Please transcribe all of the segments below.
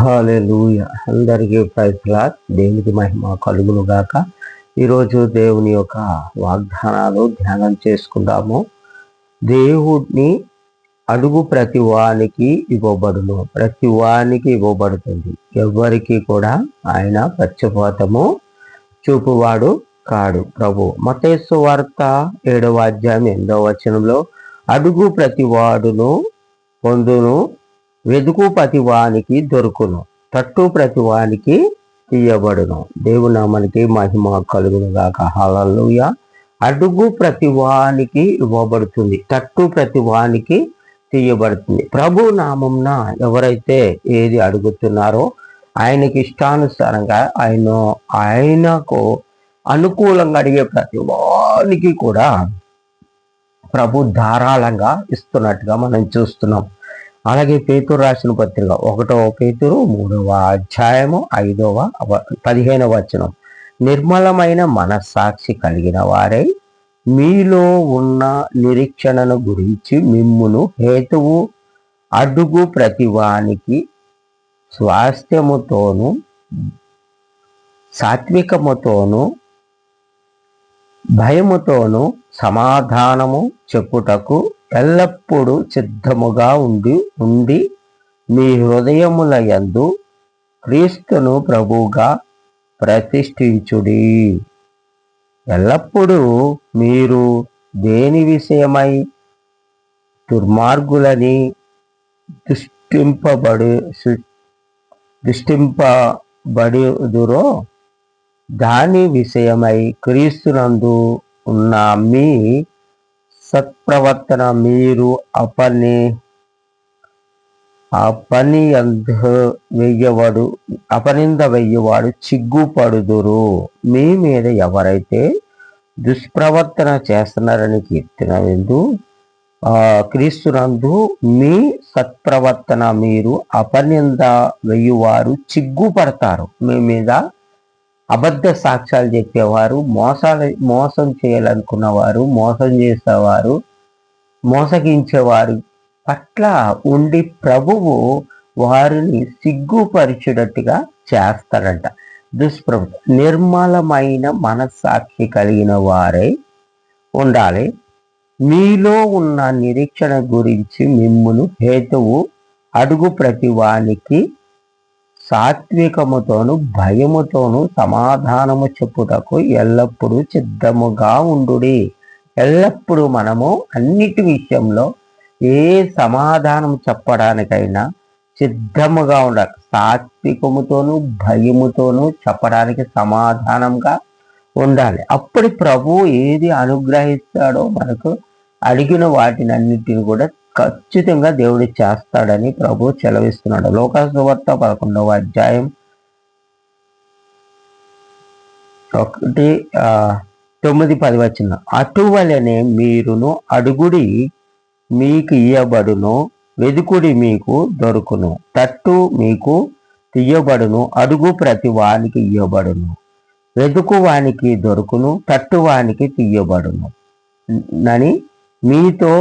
Hallelujah అందరికీ ప్రైజ్లా దేవునికి మహిమ కలుగును గాక. ఈరోజు దేవుని యొక్క వాగ్దానాలు ధ్యానం చేసుకుందాము. దేవుడిని అడుగు ప్రతి వానికి ఇవ్వబడును. ప్రతి వానికి ఇవ్వబడుతుంది. ఎవరికి కూడా ఆయన పచ్చపాతము చూపువాడు కాడు. ప్రభు మతేశ్వ వార్త ఏడవ అధ్యాయం ఎనిమిదవ వచనంలో అడుగు ప్రతి వాడును పొందును వెదుకు ప్రతివానికి దొరుకును తట్టు ప్రతివానికి తీయబడును దేవునామానికి మహిమ కలుగునుగాక హలలుయ అడుగు ప్రతివానికి ఇవ్వబడుతుంది తట్టు ప్రతివానికి తీయబడుతుంది. ప్రభు నామంన ఎవరైతే ఏది అడుగుతున్నారో ఆయనకి ఇష్టానుసారంగా ఆయన ఆయనకు అనుకూలంగా అడిగే ప్రతి వానికి కూడా ప్రభు ధారాళంగా ఇస్తున్నట్టుగా మనం చూస్తున్నాం. అలాగే పేతురు రాసిన పత్రిక ఒకటవ పేతురు మూడవ అధ్యాయము ఐదవ పదిహేనవ వచనం. నిర్మలమైన మనస్సాక్షి కలిగిన వారై మీలో ఉన్న నిరీక్షణను గురించి మిమ్మును హేతువు అడుగు ప్రతివానికి స్వాస్థ్యముతోను సాత్వికముతోనూ భయముతోనూ సమాధానము చెప్పుటకు ఎల్లప్పుడూ సిద్ధముగా ఉండి ఉండి మీ హృదయముల యందు క్రీస్తును ప్రభువుగా ప్రతిష్ఠించుడి. ఎల్లప్పుడూ మీరు దేని విషయమై దుర్మార్గులని దృష్టింపబడి దృష్టింపబడుదురో దాని విషయమై క్రీస్తునందు ఉన్న మీ సత్ప్రవర్తన మీరు అపని ఆ పని వెయ్యవాడు అపనింద వెయ్యవాడు చిగ్గుపడుదురు. మీ మీద ఎవరైతే దుష్ప్రవర్తన చేస్తున్నారని కీర్తన విందు క్రీస్తునందు మీ సత్ప్రవర్తన మీరు అపనింద వెయ్యువారు చిగ్గుపడతారు. మీ మీద అబద్ధ సాక్ష్యాలు చెప్పేవారు మోసాలు మోసం చేయాలనుకున్నవారు మోసం చేసేవారు మోసగించేవారు పట్ల ఉండి ప్రభువు వారిని సిగ్గుపరిచేటట్టుగా చేస్తాడంట. దుష్ప్రభు నిర్మలమైన మనస్సాక్షి కలిగిన వారై ఉండాలి. మీలో ఉన్న నిరీక్షణ గురించి మిమ్మును హేతువు అడుగు ప్రతి వానికి సాత్వికముతోను భయముతోను సమాధానము చెప్పుటకు ఎల్లప్పుడూ సిద్ధముగా ఉండు ఎల్లప్పుడూ మనము అన్నిటి విషయంలో ఏ సమాధానం చెప్పడానికైనా సిద్ధముగా ఉండాలి. సాత్వికముతోను భయముతోను చెప్పడానికి సమాధానంగా ఉండాలి. అప్పుడు ప్రభు ఏది అనుగ్రహిస్తాడో మనకు అడిగిన వాటిని అన్నిటిని కూడా ఖచ్చితంగా దేవుడు చేస్తాడని ప్రభు చెలవిస్తున్నాడు లోకాసువార్త పదకొండవ అధ్యాయం ఒకటి తొమ్మిది పది వచ్చిన అటువలనే మీరును అడుగుడి మీకు ఇయ్యబడును వెదుకుడి మీకు దొరుకును తట్టు మీకు తీయబడును అడుగు ప్రతి వానికి ఇయ్యబడును వెదుకు వానికి దొరుకును తట్టు వానికి తీయబడును. అని మీతో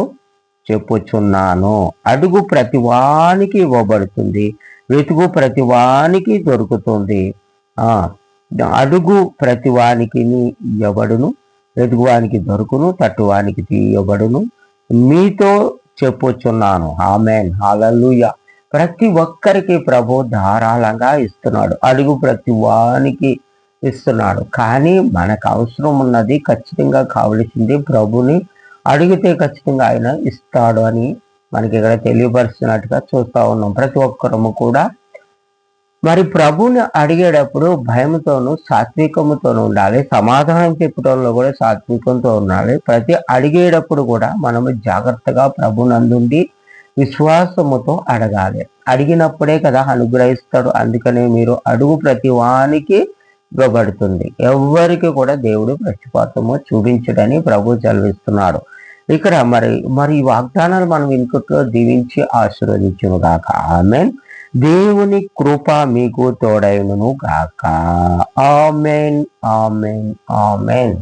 చెప్పుచున్నాను. అడుగు ప్రతివానికి ఇవ్వబడుతుంది. వెతుకు ప్రతివానికి దొరుకుతుంది. అడుగు ప్రతివానికి ఇవ్వబడును వెతుకువానికి దొరుకును తట్టువానికి తీయబడును. మీతో చెప్పుచున్నాను. ఆమెన్. హాలూయ ప్రతి ఒక్కరికి ప్రభు ధారాళంగా ఇస్తున్నాడు. అడుగు ప్రతి వానికి ఇస్తున్నాడు. కానీ మనకు అవసరం ఉన్నది ఖచ్చితంగా కావలసింది ప్రభుని అడిగితే ఖచ్చితంగా ఆయన ఇస్తాడు అని మనకి ఇక్కడ తెలియపరుస్తున్నట్టుగా చూస్తూ ఉన్నాం. ప్రతి ఒక్కరము కూడా మరి ప్రభుని అడిగేటప్పుడు భయంతోనూ సాత్వికముతోనూ ఉండాలి. సమాధానం చెప్పడంలో కూడా సాత్వికంతో ఉండాలి. ప్రతి అడిగేటప్పుడు కూడా మనము జాగ్రత్తగా ప్రభునందుండి విశ్వాసముతో అడగాలి. అడిగినప్పుడే కదా అనుగ్రహిస్తాడు. అందుకనే మీరు అడుగు ప్రతి వానికి ఇవ్వబడుతుంది ఎవరికి కూడా దేవుడు పక్షపాతము చూపించడని ప్రభు చదివిస్తున్నాడు ఇక్కడ మరి మరి ఈ వాగ్దానాలు మనం ఇంకొకటిలో దీవించి ఆశీర్వదించును గాక. ఆమెన్. దేవుని కృప మీకు తోడైనను గాక. Amen amen amen.